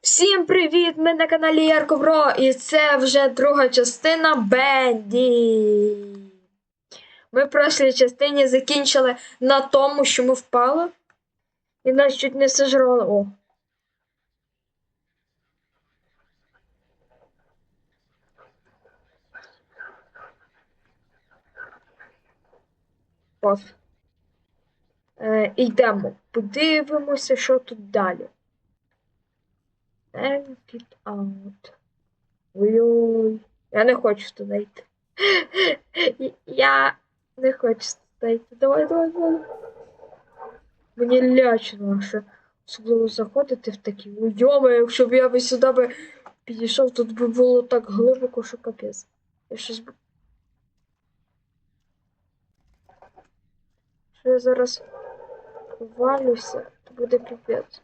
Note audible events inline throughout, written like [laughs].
Всім привіт! Ми на каналі Ярко Бро, і це вже друга частина Бенді. Ми в прошлій частині закінчили на тому, що ми впали. І нас чуть не сожрали. О. Е, йдемо. Подивимося, що тут далі. And get out. Ой-ой. Я не хочу туди йти. [laughs] Я не хочу туди йти. Давай, давай, давай. Мені лячно, що особливо заходити в такі. Ой, Йома, якщо б я би сюди би підійшов, тут би було так глибоко, що капець. Я щось би. Що я зараз повалюся, то буде капець.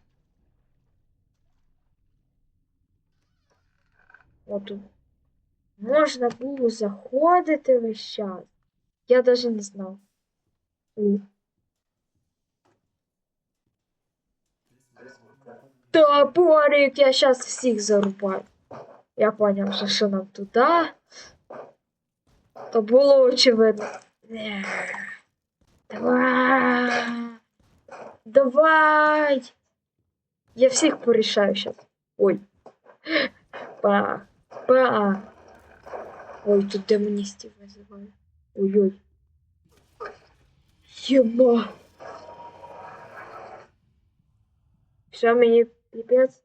От можна було заходити весь час. Я навіть не знав. Топорик, я сейчас всіх зарубаю. Я поняв, що, що нам туди. То було очевидно. Давай. Давай. Я всіх порішаю зараз. Ой. Па. Па. Ой, тут демоністів визиваю. Ой-ой. Єма. Все, мені піпець.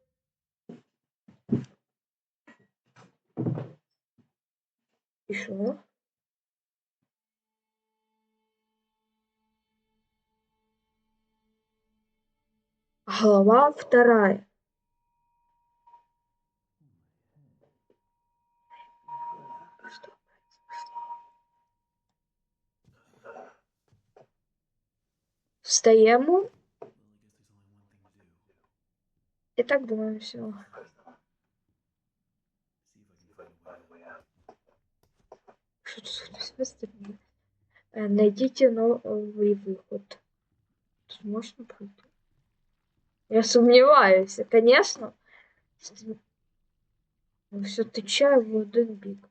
І що? Глава вторая. Встаємо. І так думаю, все. Що тут хтось вистрілив? Е, Найдіть новий виход. Тут можна пройти? Я сумніваюся, звісно. Ну, все тече в один бік.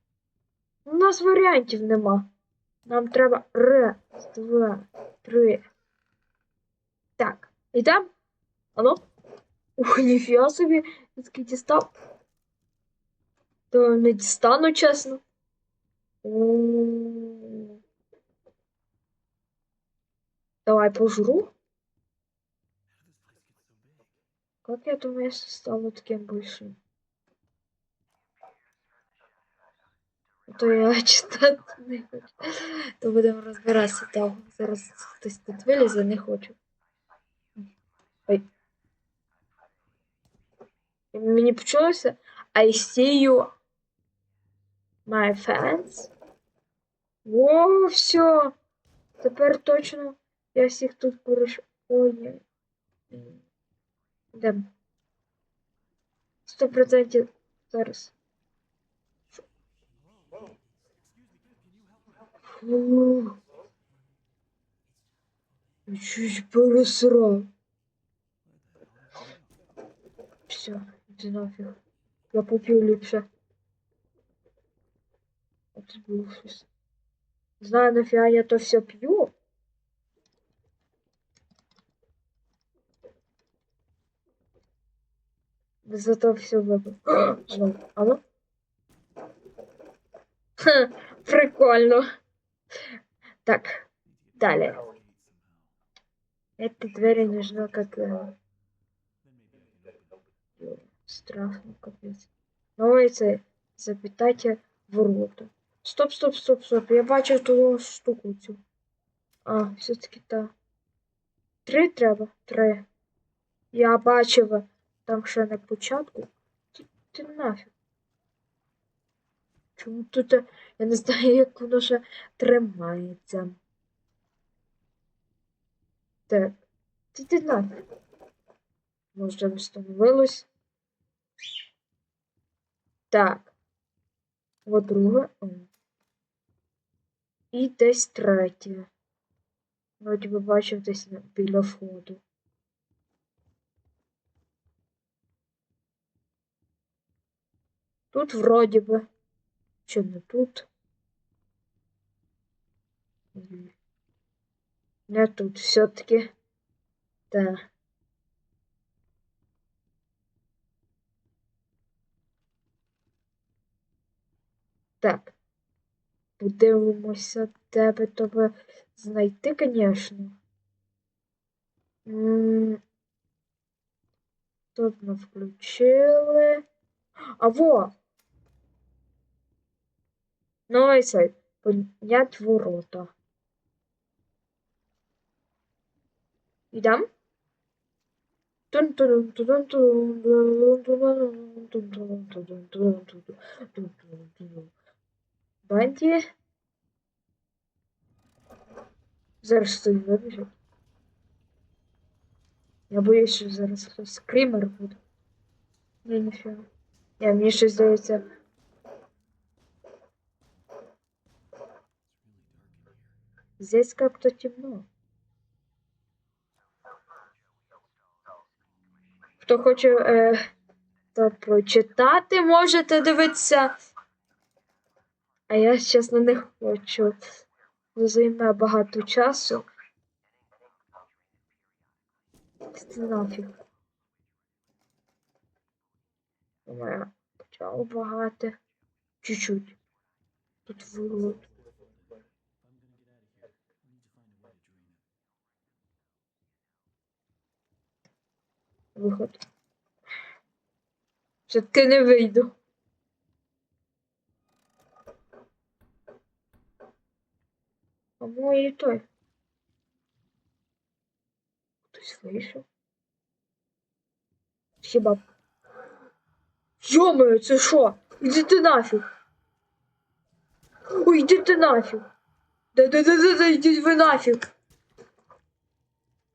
У нас варіантів нема. Нам треба раз, два, три. Так, ідем? Алло? [laughs] Ух, ніфіга собі, такий дістав. То не дістану, чесно. Давай пожру. Как я думаю, стало таким большим? То я [laughs] читати не хочу. То будемо розбиратися там. Зараз хтось тут вилізе, не хочу. Ой. І Мені почулося I see you, my fans. О, все. Тепер точно я всіх тут порушив. Ой, ні. Де? Сто процентів зараз. Фу. Я чуть пересрав. Все, иди нафиг. Я попью ліпше. Був Знаю, нафіга я то все п'ю. Зато все. Знов. [gasps] Алло? Ха, прикольно. Так, далі. Эти двери нужно как... Страшно, капець. Ой, це запитайте ворота. Стоп, стоп, стоп, стоп. Я бачив ту штуку цю. А, все-таки та. Три треба? Три. Я бачив там ще на початку. Ти, ти нафіг. Чому тут е, я не знаю, як воно ще тримається. Так. Ти ти нафіг. Може, встановилось. Так. От друге. О. І десь третє. Вроді би бачив десь на- біля входу. Тут вроді би. Чи не тут? М. Не тут все-таки. Та. Так. Подивимося тебе тебе знайти, звісно. Тут ми включили. А во! Новий сайт. Понять ворота. Ідем? Банді. Зараз хтось вибіжить. Я боюсь, що зараз хтось скример буде. Ні, ніфіга. Ні, мені щось здається. Здесь как-то темно. Хто хоче е, то прочитати, можете дивитися. А я, чесно, не хочу. Займе багато часу. Це нафіг. Я почав багато. Чуть-чуть. Тут вилот. Виход. Все-таки не вийду. А мої той. Хтось вийшов. Хіба. Йомаю, це що? Іди ти нафіг. Ой, іди ти нафіг. Да-да-да-да, йдіть ви нафіг.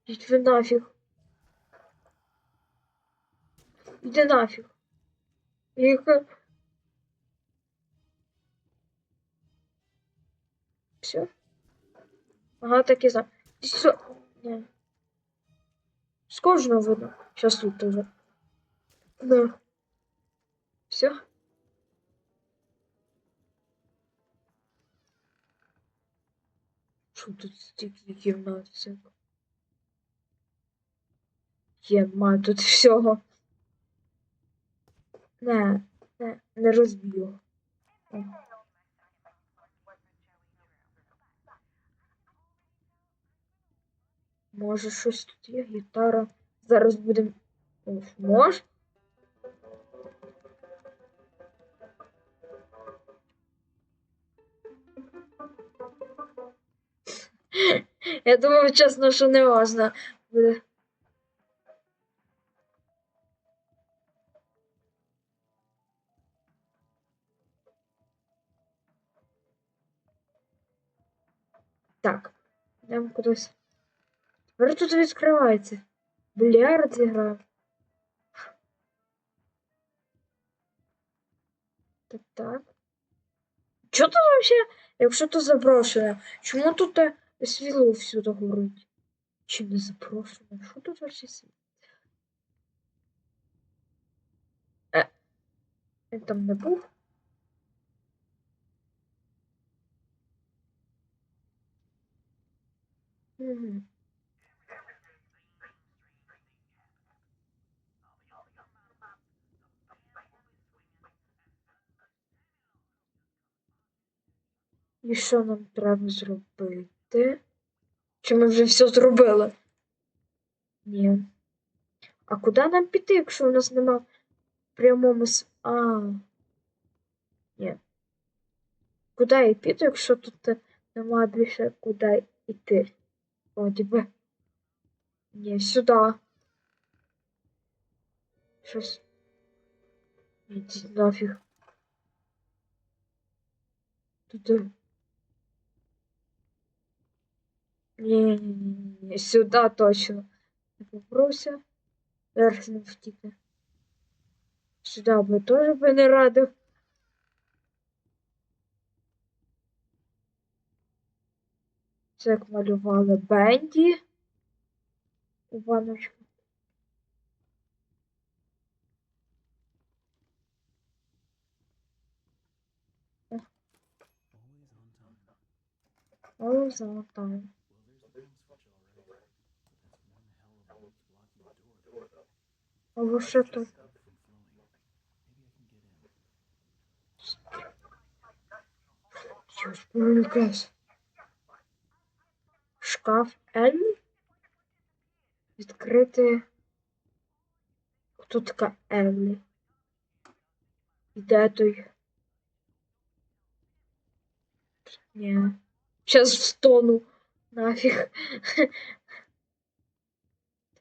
Йдіть ви нафіг. Іди нафіг. Яка... Все. Ага, так і знаю. Що? Не. З кожного видно. Сейчас тут уже. Да. Все. Що тут стільки кімнат всяко? Єма, тут всього. Не, не, не розб'ю. Може, щось тут є, гітара. Зараз будемо. Може? [laughs] Я думав, чесно, що не можна буде. Так, йдемо кудись. Тепер тут відкривається. Більярд зіграв. Так, так. Чого тут вообще, якщо то заброшене? Чому тут е, світло всюди горить? Чи не запрошене? Що тут вообще світло? Е, він там не був? Угу. І що нам треба зробити? Чи ми вже все зробили? Ні. А куди нам піти, якщо у нас нема прямому с. А. Ні. Куди я піти, якщо тут нема більше куди йти? Вроді би. Ні, сюди. Щось. Ідіть нафіг. Тут. Сюди точно. Попрося. Зараз не втікне. Сюди би теж би не радив. Це як малювали Бенді. У баночку. All on time. Ви що тут? Я ж. Шкаф Еллі? Відкрити. Хто така Еллі? І той? Ні. Сейчас встону. Нафіг. Та,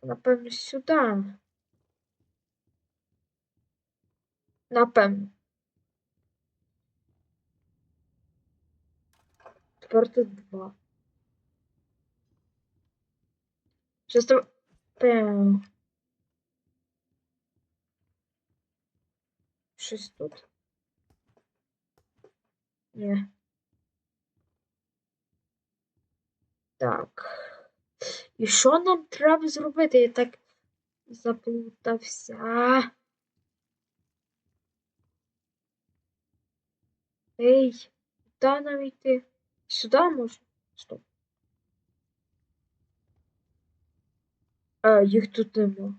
[laughs] Напевно, сюди. Напевно. Тепер тут два. Щас. Пеу. Щось тут. Ні. Так. І що нам треба зробити? Я так заплутався. Ей, куда нам йти? Сюди може? Стоп. А, їх тут нема.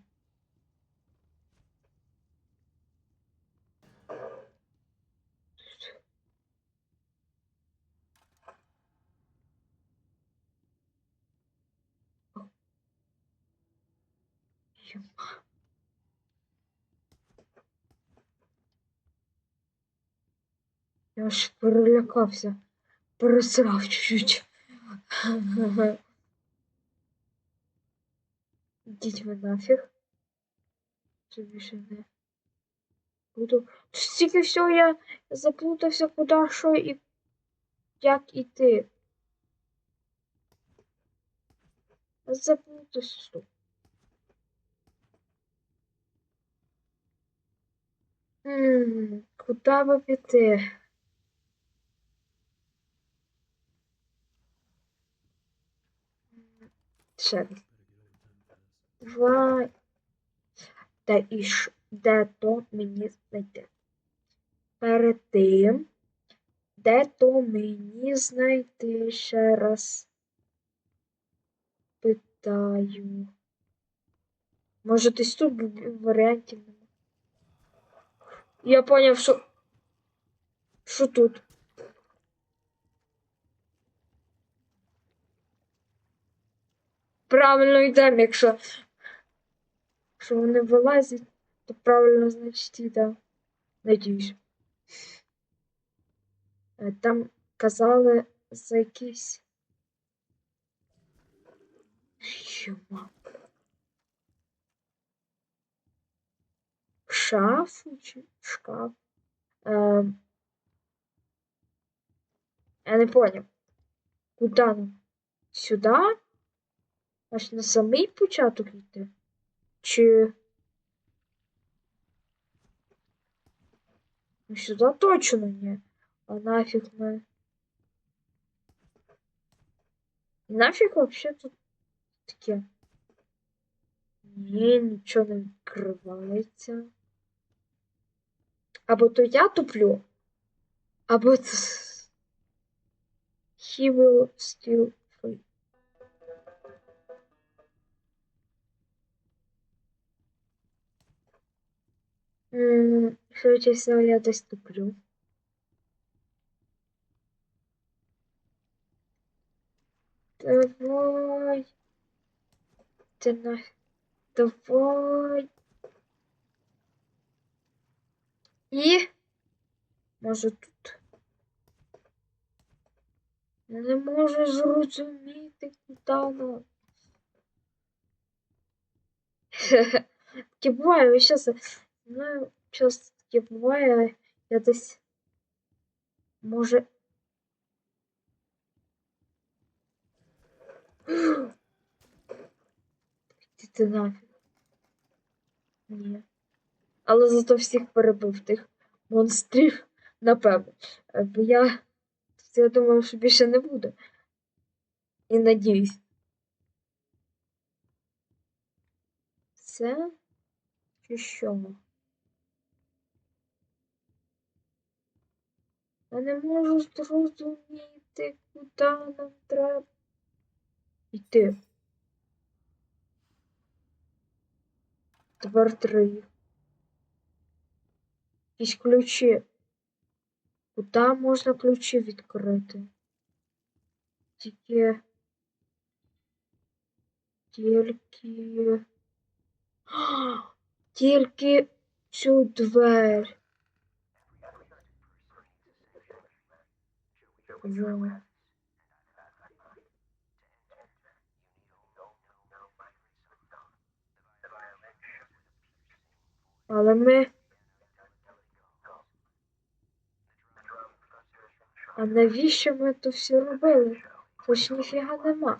Йома. Я аж перелякався. Пересрав чуть-чуть. Ідіть ви нафіг. Це більше не буду. Стільки всього я заплутався, куди, що і як іти. Заплутався. Стоп. М, Куди би піти? Раз. Два. Та і ж, де то мені знайти? Перед тим, де то мені знайти ще раз? Питаю. Може, десь тут варіантів нема. Я поняв, що. Що тут? Правильно йдемо, якщо. Якщо вони вилазять, то правильно, значить, йдемо. Надіюсь. Е, Там казали за якісь. Йома. Шафу чи шкаф? Ем... Я не поняв. Куди нам? Сюди? Аж на самий початок йти? Чи. Ну, сюди точно ні. А нафіг ми. Нафіг вообще тут таке? Ні, нічого не відкривається. Або то я туплю, або це... He will still Швидше всього я десь туплю. Давай. Ти на... Давай. І може тут. Не можу зрозуміти, куди воно. Таке буває, ви щас, ну, часто таке буває, я десь, може... Іди [gasps] ти нафіг. Ні. Але зато всіх перебив тих монстрів, напевно. Е, Бо я, я думаю, що більше не буде. І надіюсь. Це чи що? Я не можу зрозуміти. куди нам треба йти. Тепер три. Якісь ключі. Куди можна ключі відкрити? Тільки. Тільки. [gasps] Тільки цю двері. Во. Але ми. А навіщо ми то все робили? Хоч ніфіга нема.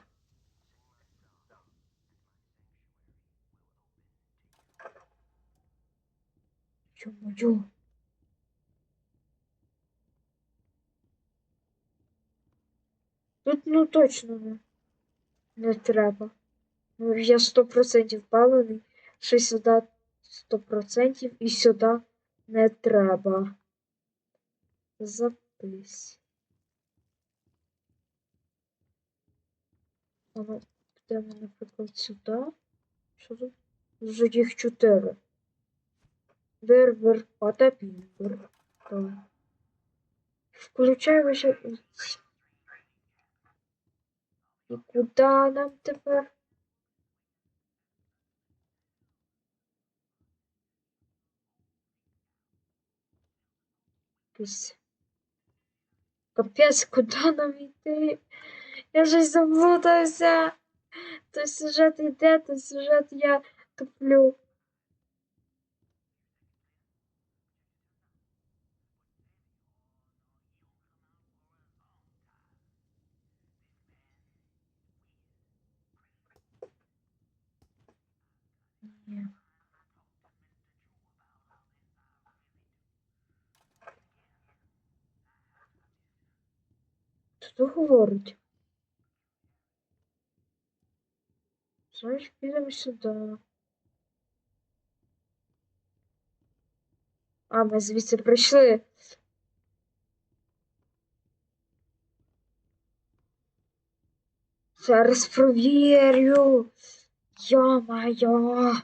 Ё-моё. Тут ну точно не, не треба. Ну, я сто процентів впевнений, що сюди сто процентів і сюди не треба. Запись. Воно підемо, наприклад, сюди. Що тут? Вже їх чотири. Вир-вир, потапір. Включай вже. І куди нам тепер? Якийсь Капець, куди нам йти? Я щось заплутався. То сюжет йде, то сюжет я туплю. Ні. Хто говорить? Знаєш, підемо сюди. А, ми звідси прийшли. Зараз провірю. Йо-моє.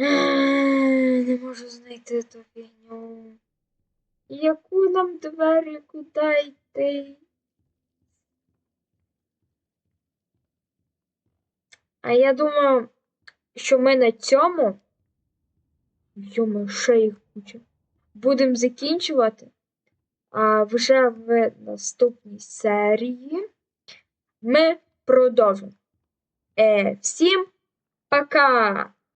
Не можу знайти ту фігню. Яку нам двері, куди йти? А я думаю, що ми на цьому. Йома, ще їх куча. Будемо закінчувати. А вже в наступній серії ми продовжимо. Е, всім пока!